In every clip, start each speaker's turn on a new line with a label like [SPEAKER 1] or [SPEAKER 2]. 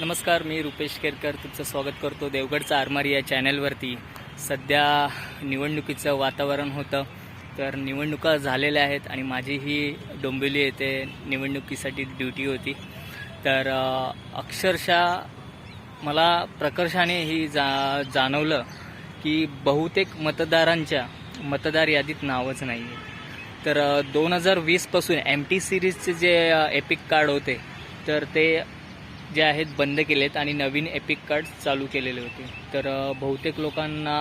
[SPEAKER 1] नमस्कार मी रुपेश केरकर. तुमचं स्वागत करतो देवगडचा आरमारी या चॅनलवरती. सध्या निवडणुकीचं वातावरण होतं तर निवडणुका झालेल्या आहेत आणि माझी ही डोंबिवली येथे निवडणुकीसाठी ड्युटी होती. तर अक्षरशः मला प्रकर्षाने ही जा जाणवलं की बहुतेक मतदारांच्या मतदार यादीत नावच नाही आहे तर दोन हजार वीसपासून एम टी सिरीजचे जे एपिक कार्ड होते तर ते जे आहेत बंद केलेत आणि नवीन एपिक कार्ड्स चालू केलेले होते. तर बहुतेक लोकांना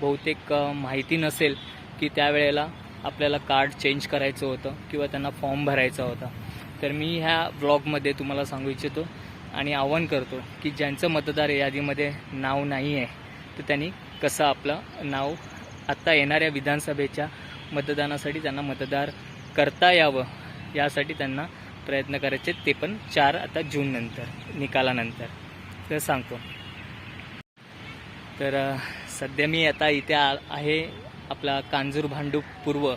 [SPEAKER 1] बहुतेक माहिती नसेल की त्यावेळेला आपल्याला कार्ड चेंज करायचं होतं किंवा त्यांना फॉर्म भरायचा होता. तर मी ह्या ब्लॉगमध्ये तुम्हाला सांगू इच्छितो आणि आवाहन करतो की ज्यांचं मतदार यादीमध्ये नाव नाही आहे तर त्यांनी कसं आपलं नाव आत्ता येणाऱ्या विधानसभेच्या मतदानासाठी त्यांना मतदार करता यावं यासाठी त्यांना प्रयत्न करायचे ते पण चार आता जून नंतर निकालानंतर. तर सांगतो. तर सध्या मी आता इथे आ आहे आपला कांजूर भांडूप पूर्व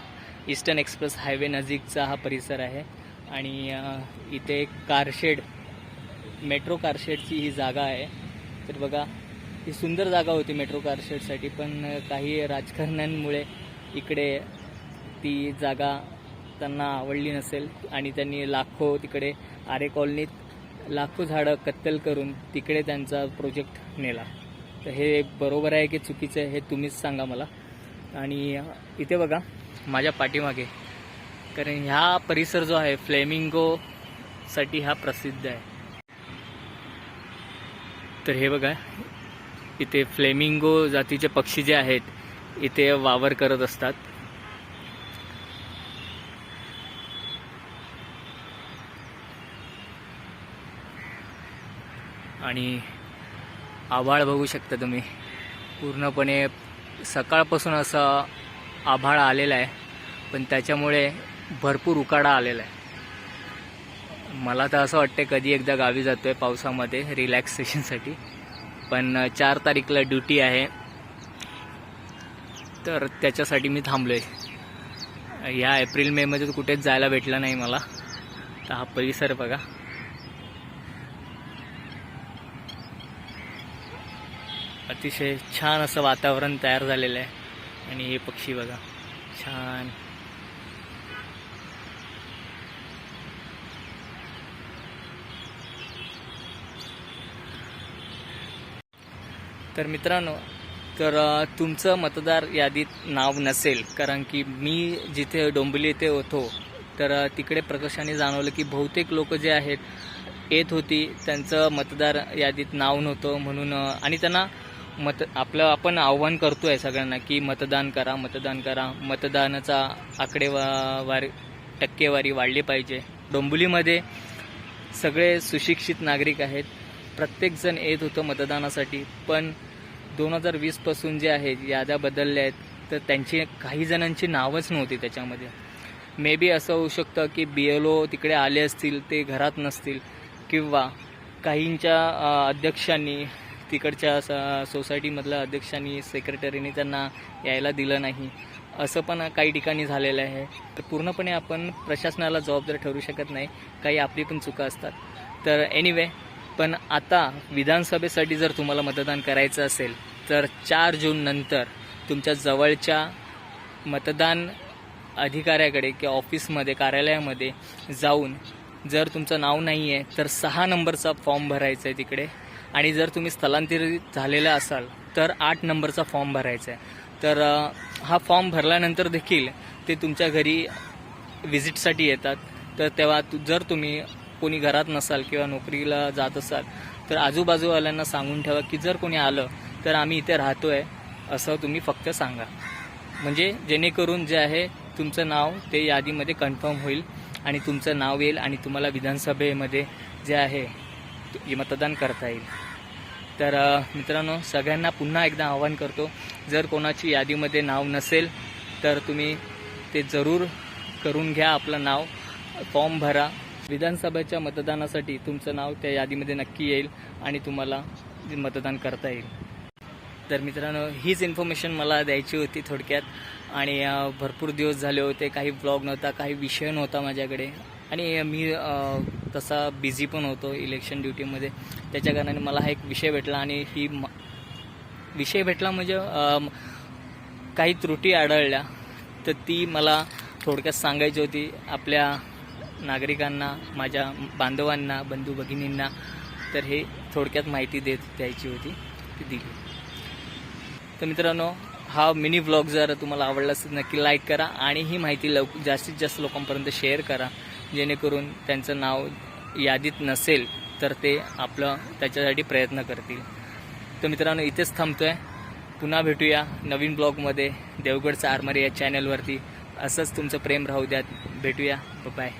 [SPEAKER 1] ईस्टर्न एक्सप्रेस हायवे नजीकचा हा परिसर आहे. आणि इथे कारशेड मेट्रो कारशेडची ही जागा आहे. तर बघा ही सुंदर जागा होती मेट्रो कारशेडसाठी पण काही राजकारण्यांमुळे इकडे ती जागा त्यांना आवडली नसेल आणि त्यांनी लाखो तिकडे आरे कॉलनीत लाखो झाडं कत्तल करून तिकडे त्यांचा प्रोजेक्ट नेला. तर हे बरोबर आहे की चुकीचं आहे हे तुम्हीच सांगा मला. आणि इथे बघा माझ्या पाठीमागे. कारण ह्या परिसर जो आहे फ्लेमिंगोसाठी हा प्रसिद्ध आहे. तर हे बघा इथे फ्लेमिंगो जातीचे पक्षी जे आहेत इथे वावर करत असतात. आणि आभाळ बघू शकता तुम्ही. पूर्णपणे सकाळपासून असं आभाळ आलेलं आहे पण त्याच्यामुळे भरपूर उकाडा आलेला आहे. मला तर असं वाटतं कधी एकदा गावी जातोय पावसामध्ये रिलॅक्सेशनसाठी पण चार तारीखला ड्युटी आहे. तर त्याच्यासाठी मी थांबलोय. या एप्रिल मेमध्ये तर कुठेच जायला भेटलं नाही मला. तर हा परिसर बघा. अतिशय छान असं वातावरण तयार झालेलं आहे. आणि हे पक्षी बघा छान. तर मित्रांनो तर तुमचं मतदार यादीत नाव नसेल कारण की मी जिथे डोंबिवली येथे होतो तर तिकडे प्रकर्षाने जाणवलं की बहुतेक लोक जे आहेत येत होती त्यांचं मतदार यादीत नाव नव्हतं म्हणून आणि त्यांना मत आपलं आपण आव्हान करतोय सगळ्यांना की मतदान करा मतदान करा. मतदानाचा आकडेवारी टक्केवारी वाढली पाहिजे. डोंबिवलीमध्ये सगळे सुशिक्षित नागरिक आहेत. प्रत्येकजण येत होतं मतदानासाठी. पण दोन हजार वीसपासून जे आहेत याद्या बदलल्या आहेत. तर त्यांची काही जणांची नावच नव्हती त्याच्यामध्ये. मे बी असं होऊ शकतं की बी एल ओ तिकडे आले असतील ते घरात नसतील. किंवा काहींच्या अध्यक्षांनी तिकडच्या स- सोसायटीमधल्या अध्यक्षांनी सेक्रेटरीने त्यांना यायला दिलं नाही. असं पण काही ठिकाणी झालेलं आहे. तर पूर्णपणे आपण प्रशासनाला जबाबदार ठरू शकत नाही. काही आपली पण चुका असतात. तर एनिवे पण आता विधानसभेसाठी जर तुम्हाला मतदान करायचं असेल तर चार जून नंतर तुमच्या जवळच्या मतदान अधिकाऱ्याकडे किंवा ऑफिसमध्ये कार्यालयामध्ये जाऊन जर तुमचं नाव नाही आहे तर सहा नंबरचा फॉर्म भरायचा आहे तिकडे. आणि जर तुम्ही स्थलांतरित झालेला असाल तर आठ नंबरचा फॉर्म भरायचा आहे. तर हा फॉर्म भरल्यानंतर देखील ते तुमच्या घरी व्हिजिटसाठी येतात. तर तेव्हा तु जर तुम्ही कोणी घरात नसाल किंवा नोकरीला जात असाल तर आजूबाजूवाल्यांना सांगून ठेवा की जर कोणी आलं तर आम्ही इथे राहतो आहे असं तुम्ही फक्त सांगा. म्हणजे जेणेकरून जे आहे तुमचं नाव ते यादीमध्ये कन्फर्म होईल आणि तुमचं नाव येईल आणि तुम्हाला विधानसभेमध्ये जे आहे मतदान करता येईल. तर मित्रांनो सगळ्यांना पुन्हा एकदा आवाहन करतो जर कोणाची यादीमध्ये नाव नसेल तर तुम्ही ते जरूर करून घ्या आपलं नाव फॉर्म भरा. विधानसभेच्या मतदानासाठी तुमचं नाव त्या यादीमध्ये नक्की येईल आणि तुम्हाला मतदान करता येईल. तर मित्रांनो हीच इन्फॉर्मेशन मला द्यायची होती थोडक्यात आणि भरपूर दिवस झाले होते काही ब्लॉग नव्हता काही विषय नव्हता माझ्याकडे. आणि मी तसा बिझी पण होतो इलेक्शन ड्युटीमध्ये त्याच्या कारणाने मला हा एक विषय भेटला आणि ही म- विषय भेटला म्हणजे काही त्रुटी आढळल्या तर ती मला थोडक्यात सांगायची होती. आपल्या नागरिकांना माझ्या बांधवांना बंधू भगिनींना तर हे थोडक्यात माहिती देत द्यायची होती ती दिली. तर मित्रांनो हा मिनी ब्लॉग जर तुम्हाला आवडला असेल नक्की लाईक करा आणि ही माहिती लव जास्तीत जास्त लोकांपर्यंत शेअर करा. जेणेकरून त्यांचं नाव यादीत नसेल तर ते आपलं त्याच्यासाठी प्रयत्न करतील. तर मित्रांनो इथेच थांबतो आहे पुन्हा भेटूया नवीन ब्लॉगमध्ये. देवगडचा आरमारी या चॅनलवरती असंच तुमचं प्रेम राहू द्यात. भेटूया. बाय